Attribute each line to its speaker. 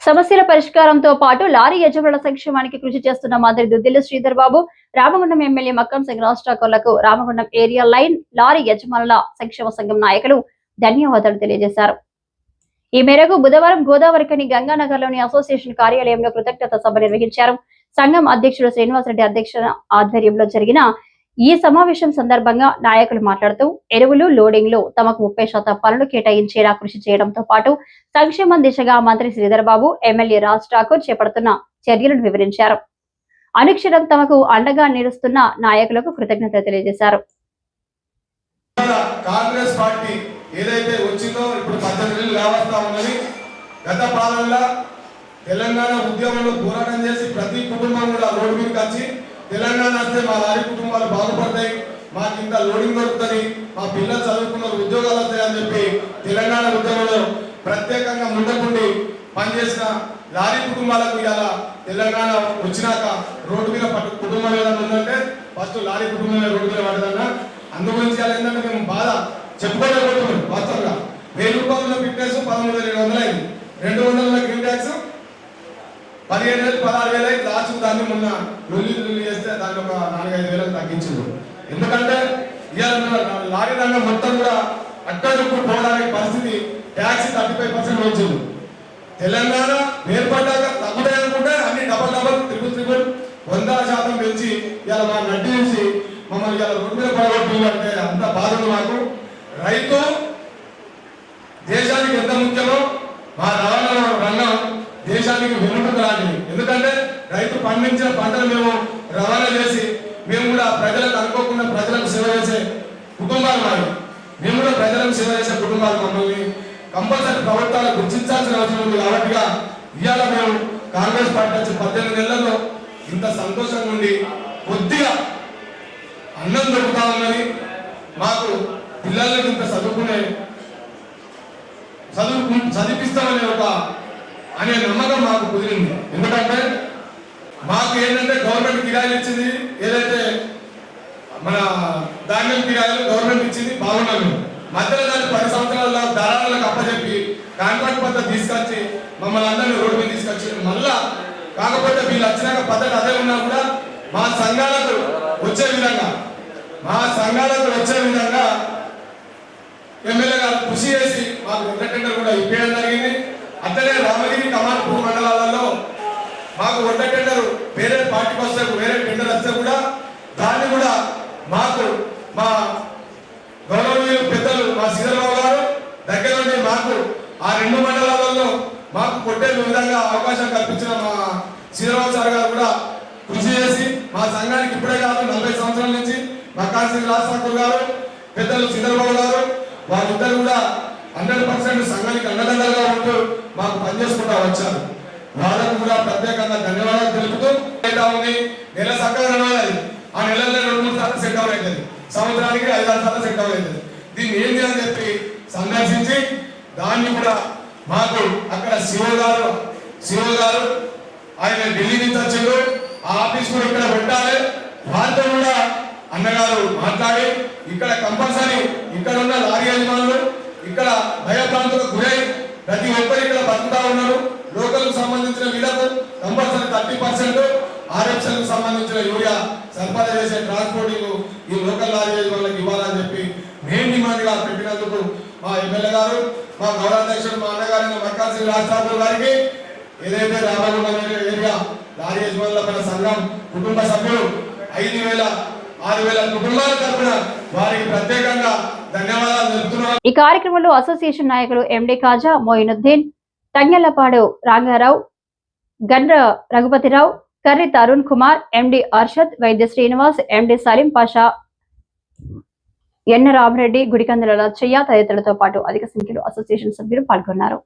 Speaker 1: సమస్యల పరిష్కారంతో పాటు లారీ యజమానుల సంక్షేమానికి కృషి చేస్తున్న మంత్రి దుద్దిల్లు శ్రీధర్ బాబు రామగుండం ఎమ్మెల్యే మక్కం సింగ్ రాజ్ ఠాకూర్లకు రామగుండం ఏరియా లైన్ లారీ యజమానుల సంక్షేమ సంఘం నాయకులు ధన్యవాదాలు తెలియజేశారు. ఈ మేరకు బుధవారం గోదావరికని గంగానగర్లోని అసోసియేషన్ కార్యాలయంలో కృతజ్ఞత సభ నిర్వహించారు. సంఘం అధ్యక్షుడు శ్రీనివాసరెడ్డి అధ్యక్ష ఆధ్వర్యంలో జరిగిన ఈ సమావేశం సందర్భంగా నాయకులు మాట్లాడుతూ ఎరువులు లోడింగ్లో తమకు ముప్పై శాతం పనులు కేటాయించేలా కృషి చేయడంతో పాటు సంక్షేమం దిశగా మంత్రి శ్రీధర్బాబు ఎమ్మెల్యే రాజ్ ఠాకూర్ చేపడుతున్న చర్యలను వివరించారు. అనుక్షణం తమకు అండగా నిలుస్తున్న నాయకులకు కృతజ్ఞత తెలియజేశారు.
Speaker 2: కాంగ్రెస్ పార్టీ ఏదైతే వచ్చిందో ఇప్పుడు పద్దెనిమిది నెలలు కావస్తా ఉన్నది గత పాలనలో తెలంగాణ ఉద్యమంలో పోరాటం చేసి ప్రతి కుటుంబం కూడా రోడ్డు మీదకి వచ్చి తెలంగాణ వస్తే మా లారీ కుటుంబాలు బాగుపడతాయి మాకు ఇంత లోడింగ్ దొరుకుతుంది మా పిల్లలు చదువుకున్న ఉద్యోగాలు వస్తాయని అని చెప్పి తెలంగాణ ఉద్యమంలో ప్రత్యేకంగా ముందుకుండి పనిచేసిన లారీ కుటుంబాలకు ఇవాళ తెలంగాణ వచ్చినాక రోడ్డు మీద పట్టు కుటుంబం ఏదైనా ఉందంటే ఫస్ట్ లారీ కుటుంబమే రోడ్డు మీద పడదన్నా. అందుగురించి ఏంటంటే మేము బాధ చెప్పుకోలేకపోతున్నాం వాస్తవంగా. వెయ్యి రూపాయల ఫిట్నెస్ పదమూడు వేల ఏడు వందలు అయింది. రెండు వందల గ్రీన్ ట్యాక్స్ పదిహేను వేలు పదహారు వేలు అయితే రాజు దాన్ని మొన్న లొల్లి లొల్లి చేస్తే దాన్ని ఒక నాలుగైదు వేలకు తగ్గించారు ఎందుకంటే ఇవాళ మన మొత్తం కూడా అట్టడుకు పోవడానికి పరిస్థితి ట్యాక్స్ థర్టీ ఫైవ్ పర్సెంట్ వచ్చింది తెలంగాణ ఏర్పడ్డాక తగ్గుతాయి అనుకుంటే అన్ని డబల్ డబల్ త్రిపుల్ త్రిపుల్ వంద శాతం పెంచి ఇలా మా నడ్డి మమ్మల్ని ఇలా రోడ్డు మీద పడగొట్టు అంటే అంత బాధలు మాకు. రైతు దేశానికి వెనుక లాంటిది. ఎందుకంటే రైతు పండించిన పంటలు మేము రవాణా చేసి మేము కూడా ప్రజలకు అనుకోకుండా ప్రజలకు సేవ చేసే కుటుంబాలు మావి. మేము కూడా ప్రజలకు సేవ చేసే కుటుంబాలు మమ్మల్ని కంపల్సరీ ప్రభుత్వాలు గుర్తించాల్సిన అవసరం ఉంది కాబట్టిగా ఇవాళ మేము కాంగ్రెస్ పార్టీ వచ్చి పద్దెనిమిది నెలల్లో ఇంత సంతోషంగా ఉండి కొద్దిగా అన్నం దొరుకుతా ఉన్నది మాకు పిల్లలకి ఇంత చదువుకునే చదువు చదివిస్తామనే ఒక అనే నమ్మకం మాకు కుదిరింది. ఎందుకంటే మాకు ఏంటంటే గవర్నమెంట్ కిరాయిలు ఇచ్చింది ఏదైతే మన ధాన్యం కిరాయిలు గవర్నమెంట్ ఇచ్చింది బాగున్నాం మధ్యలో దాన్ని పది సంవత్సరాల దళాలకు అప్పచెప్పి కాంట్రాక్ట్ పద్ధతి తీసుకొచ్చి మమ్మల్ని అందరినీ రోడ్డు మీద తీసుకొచ్చి మళ్ళా కాకపోతే వీళ్ళు వచ్చినాక పద్ధతి అదే ఉన్నా కూడా మా సంఘాలకు వచ్చే విధంగా మా సంఘాలకు వచ్చే విధంగా ఎమ్మెల్యే గారు కృషి చేసి మాకు వంద టెండర్ కూడా ఇప్పించడం జరిగింది. అట్లనే రామగిరి కమాన్పూర్ మండలాలలో మాకు వంట టెండర్ వేరే పార్టీకి వస్తే వేరే టెండర్ వస్తే కూడా దాన్ని కూడా మాకు మా గౌరవనీయులు పెద్దలు మా సీతారావు గారు దగ్గర నుండి మాకు ఆ రెండు మండలాలలో మాకు కొట్టే విధంగా అవకాశం కల్పించిన మా శ్రీరావు సార్ గారు కూడా కృషి చేసి మా సంఘానికి ఇప్పుడే కాదు నలభై సంవత్సరాల నుంచి మా కాశీ రాజ్ గారు పెద్దలు శ్రీధరరావు గారు వారిద్దరు కూడా హండ్రెడ్ పర్సెంట్ సంఘానికి అండదండలుగా ఉంటూ మాకు పనిచేసుకుంటా వచ్చారు. వాళ్ళకు కూడా ప్రత్యేకంగా ధన్యవాదాలు తెలుపుతూ ఉంది? నెల సకాలం ఆ నెలల్లో రెండు మూడు సార్లు సెట్ అవుతుంది సంవత్సరానికి ఐదు ఆరు సార్లు సెట్ అవుతుంది దీన్ని ఏం చేయాలని చెప్పి సందర్శించి దాన్ని కూడా మాకు అక్కడ శివ గారు శివ గారు ఆయన ఢిల్లీ నుంచి వచ్చారు ఆ ఆఫీస్ కూడా ఇక్కడ పెట్టాలి. వారితో కూడా అన్నగారు మాట్లాడి ఇక్కడ కంపల్సరీ ఇక్కడ ఉన్న లారీ యజమానులు ఇక్కడ భయభ్రాంతులకు గురై ప్రతి ఒక్కరు ఇక్కడ బతుకుతా ఉన్నారు. లోకల్కు సంబంధించిన వీళ్ళకు కంపల్సరీ థర్టీ పర్సెంట్ ఆర్ఎఫ్ఎల్కు సంబంధించిన యూరియా సరఫరా చేసే ట్రాన్స్పోర్టింగ్ ఈ లోకల్ లారీ వాళ్ళకి ఇవ్వాలని చెప్పి మెయిన్ డిమాండ్గా పెట్టినందుకు మా ఎమ్మెల్యే గారు మా గౌరవాధ్యక్షుడు మా అన్నగారి మక్కాసి రాష్ట్రాలు గారికి ఏదైతే రామగుండం ఏరియా లారీ యజమానుల పైన సంఘం కుటుంబ సభ్యులు ఐదు వేల ఆరు వేల కుటుంబాల తరఫున వారికి ప్రత్యేకంగా
Speaker 1: ఈ కార్యక్రమంలో అసోసియేషన్ నాయకులు ఎండి కాజా మోయినుద్దీన్ తంగెళ్ళపాడు రాంగారావు గండ్ర రఘుపతిరావు కర్రి తరుణ్ కుమార్ ఎండి అర్షద్ వైద్య శ్రీనివాస్ ఎండి సలీం పాషా ఎన్న రామరెడ్డి గుడికందుల లచ్చయ్య తదితరులతో పాటు అధిక సంఖ్యలో అసోసియేషన్ సభ్యులు పాల్గొన్నారు.